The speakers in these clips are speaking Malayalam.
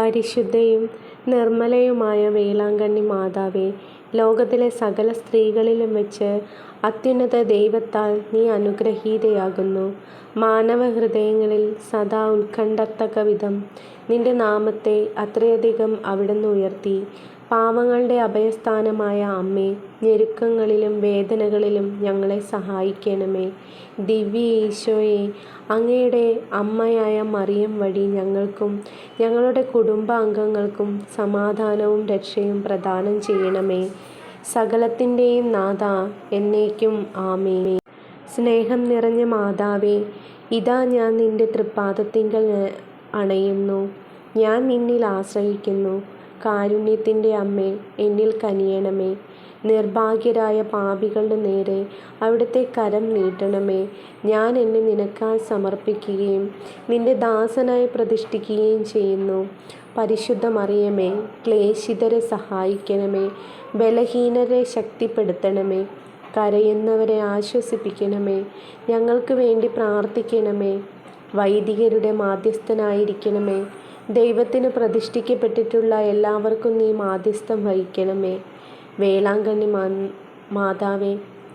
പരിശുദ്ധയും നിർമ്മലയുമായ വേളാങ്കണ്ണി മാതാവേ, ലോകത്തിലെ സകല സ്ത്രീകളിലും വെച്ച് അത്യുന്നത ദൈവത്താൽ നീ അനുഗ്രഹീതയാകുന്നു. മാനവഹൃദയങ്ങളിൽ സദാ ഉത്കണ്ഠത്തക്കവിധം നിന്റെ നാമത്തെ അത്രയധികം അവിടുന്ന് ഉയർത്തി. പാവങ്ങളുടെ അഭയസ്ഥാനമായ അമ്മേ, ഞെരുക്കങ്ങളിലും വേദനകളിലും ഞങ്ങളെ സഹായിക്കണമേ. ദിവ്യ ഈശോയെ, അങ്ങയുടെ അമ്മയായ മറിയം വഴി ഞങ്ങൾക്കും ഞങ്ങളുടെ കുടുംബാംഗങ്ങൾക്കും സമാധാനവും രക്ഷയും പ്രദാനം ചെയ്യണമേ. സകലത്തിന്റെയും നാഥ എന്നേക്കും ആമേ സ്നേഹം നിറഞ്ഞ മാതാവേ, ഇതാ ഞാൻ നിന്റെ തൃപ്പാദത്തിങ്കൽ അണയുന്നു. ഞാൻ നിന്നിൽ ആശ്രയിക്കുന്നു. കാരുണ്യത്തിന്റെ അമ്മേ, എന്നിൽ കനിയണമേ. നിർഭാഗ്യരായ പാപികളുടെ നേരെ അവിടുത്തെ കരം നീട്ടണമേ. ഞാൻ എന്നെ നിനക്കാൽ സമർപ്പിക്കുകയും നിന്റെ ദാസനായി പ്രതിഷ്ഠിക്കുകയും ചെയ്യുന്നു. പരിശുദ്ധമറിയമേ ക്ലേശിതരെ സഹായിക്കണമേ. ബലഹീനരെ ശക്തിപ്പെടുത്തണമേ. കരയുന്നവരെ ആശ്വസിപ്പിക്കണമേ. ഞങ്ങൾക്ക് വേണ്ടി പ്രാർത്ഥിക്കണമേ. വൈദികരുടെ മാധ്യസ്ഥനായിരിക്കണമേ ദൈവത്തിന് പ്രതിഷ്ഠിക്കപ്പെട്ടിട്ടുള്ള എല്ലാവർക്കും നീ മാധ്യസ്ഥം വഹിക്കണമേ. വേളാങ്കണ്ണി മാതാവേ,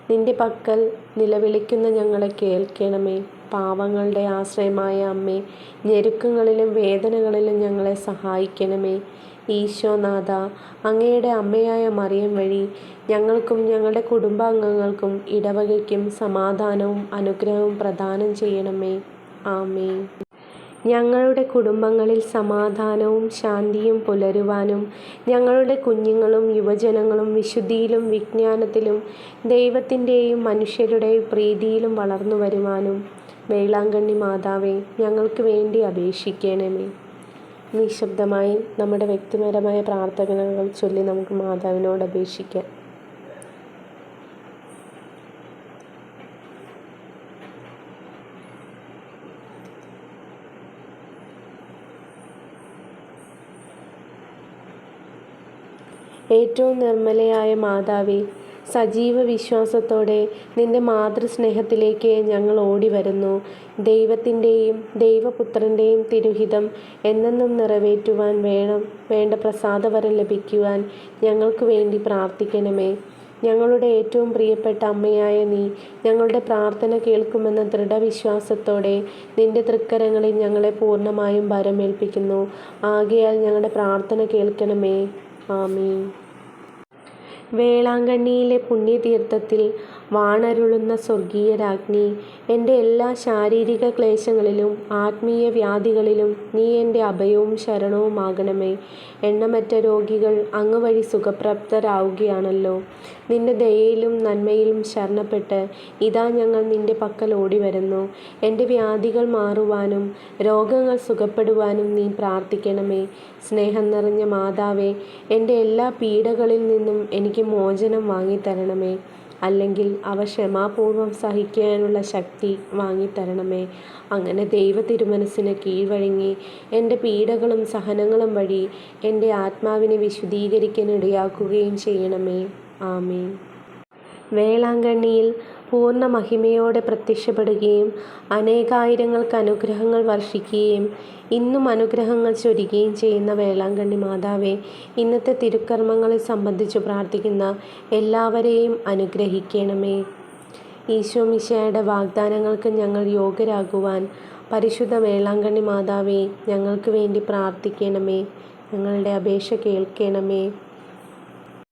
നിന്റെ പക്കൽ നിലവിളിക്കുന്ന ഞങ്ങളെ കേൾക്കണമേ. പാവങ്ങളുടെ ആശ്രയമായ അമ്മേ, ഞെരുക്കങ്ങളിലും വേദനകളിലും ഞങ്ങളെ സഹായിക്കണമേ. ഈശോനാഥ അങ്ങയുടെ അമ്മയായ മറിയം വഴി ഞങ്ങൾക്കും ഞങ്ങളുടെ കുടുംബാംഗങ്ങൾക്കും ഇടവകയ്ക്കും സമാധാനവും അനുഗ്രഹവും പ്രദാനം ചെയ്യണമേ. ആമേൻ. ഞങ്ങളുടെ കുടുംബങ്ങളിൽ സമാധാനവും ശാന്തിയും പുലരുവാനും ഞങ്ങളുടെ കുഞ്ഞുങ്ങളും യുവജനങ്ങളും വിശുദ്ധിയിലും വിജ്ഞാനത്തിലും ദൈവത്തിന്റെയും മനുഷ്യരുടെയും പ്രീതിയിലും വളർന്നു വരുവാനും വേളാങ്കണ്ണി മാതാവേ, ഞങ്ങൾക്ക് വേണ്ടി അപേക്ഷിക്കണമേ. നിശബ്ദമായി നമ്മുടെ വ്യക്തിപരമായ പ്രാർത്ഥനകൾ ചൊല്ലി നമുക്ക് മാതാവിനോട് അപേക്ഷിക്കാം. ഏറ്റവും നിർമ്മലയായ മാതാവേ, സജീവ വിശ്വാസത്തോടെ നിന്റെ മാതൃസ്നേഹത്തിലേക്ക് ഞങ്ങൾ ഓടി വരുന്നു ദൈവത്തിന്റെയും ദൈവപുത്രന്റെയും തിരുഹിതം എന്നെന്നും നിറവേറ്റുവാൻ വേണം വേണ്ട പ്രസാദവരം ലഭിക്കുവാൻ ഞങ്ങൾക്ക് വേണ്ടി പ്രാർത്ഥിക്കണമേ. ഞങ്ങളുടെ ഏറ്റവും പ്രിയപ്പെട്ട അമ്മയായ നീ ഞങ്ങളുടെ പ്രാർത്ഥന കേൾക്കുമെന്ന ദൃഢവിശ്വാസത്തോടെ നിന്റെ തൃക്കരങ്ങളിൽ ഞങ്ങളെ പൂർണമായും ഭരമേൽപ്പിക്കുന്നു. ആകയാൽ ഞങ്ങളുടെ പ്രാർത്ഥന കേൾക്കണമേ. ആമേൻ. വേളാങ്കണ്ണിയിലെ പുണ്യതീർത്ഥത്തിൽ വാണരുളുന്ന സ്വർഗീയ രാജ്ഞി, എന്റെ എല്ലാ ശാരീരിക ക്ലേശങ്ങളിലും ആത്മീയ വ്യാധികളിലും നീ എന്റെ അഭയവും ശരണവുമാകണമേ. എണ്ണമറ്റ രോഗികൾ അങ്ങ് വഴി സുഖപ്രാപ്തരാവുകയാണല്ലോ. നിന്റെ ദയയിലും നന്മയിലും ശരണപ്പെട്ട് ഇതാ ഞങ്ങൾ നിന്റെ പക്കൽ ഓടിവരുന്നു. എന്റെ വ്യാധികൾ മാറുവാനും രോഗങ്ങൾ സുഖപ്പെടുവാനും നീ പ്രാർത്ഥിക്കണമേ. സ്നേഹം നിറഞ്ഞ മാതാവേ, എന്റെ എല്ലാ പീഡകളിൽ നിന്നും എനിക്ക് മോചനം വാങ്ങിത്തരണമേ. അല്ലെങ്കിൽ അവ ക്ഷമാപൂർവം സഹിക്കാനുള്ള ശക്തി വാങ്ങിത്തരണമേ. അങ്ങനെ ദൈവ തിരുമനസ്സിന് കീഴ്വഴങ്ങി എന്റെ പീഡകളും സഹനങ്ങളും വഴി എന്റെ ആത്മാവിനെ വിശുദ്ധീകരിക്കാൻ ഇടയാക്കുകയും ചെയ്യണമേ. ആമേ വേളാങ്കണ്ണിയിൽ പൂർണ മഹിമയോടെ പ്രത്യക്ഷപ്പെടുകയും അനേകായിരങ്ങൾക്ക് അനുഗ്രഹങ്ങൾ വർഷിക്കുകയും ഇന്നും അനുഗ്രഹങ്ങൾ ചൊരിയുകയും ചെയ്യുന്ന വേളാങ്കണ്ണി മാതാവെ ഇന്നത്തെ തിരുക്കർമ്മങ്ങളെ സംബന്ധിച്ച് പ്രാർത്ഥിക്കുന്ന എല്ലാവരെയും അനുഗ്രഹിക്കണമേ. ഈശോ മിശയുടെ വാഗ്ദാനങ്ങൾക്ക് ഞങ്ങൾ യോഗ്യരാകുവാൻ പരിശുദ്ധ വേളാങ്കണ്ണി മാതാവെ ഞങ്ങൾക്ക് വേണ്ടി പ്രാർത്ഥിക്കണമേ. ഞങ്ങളുടെ അപേക്ഷ കേൾക്കണമേ.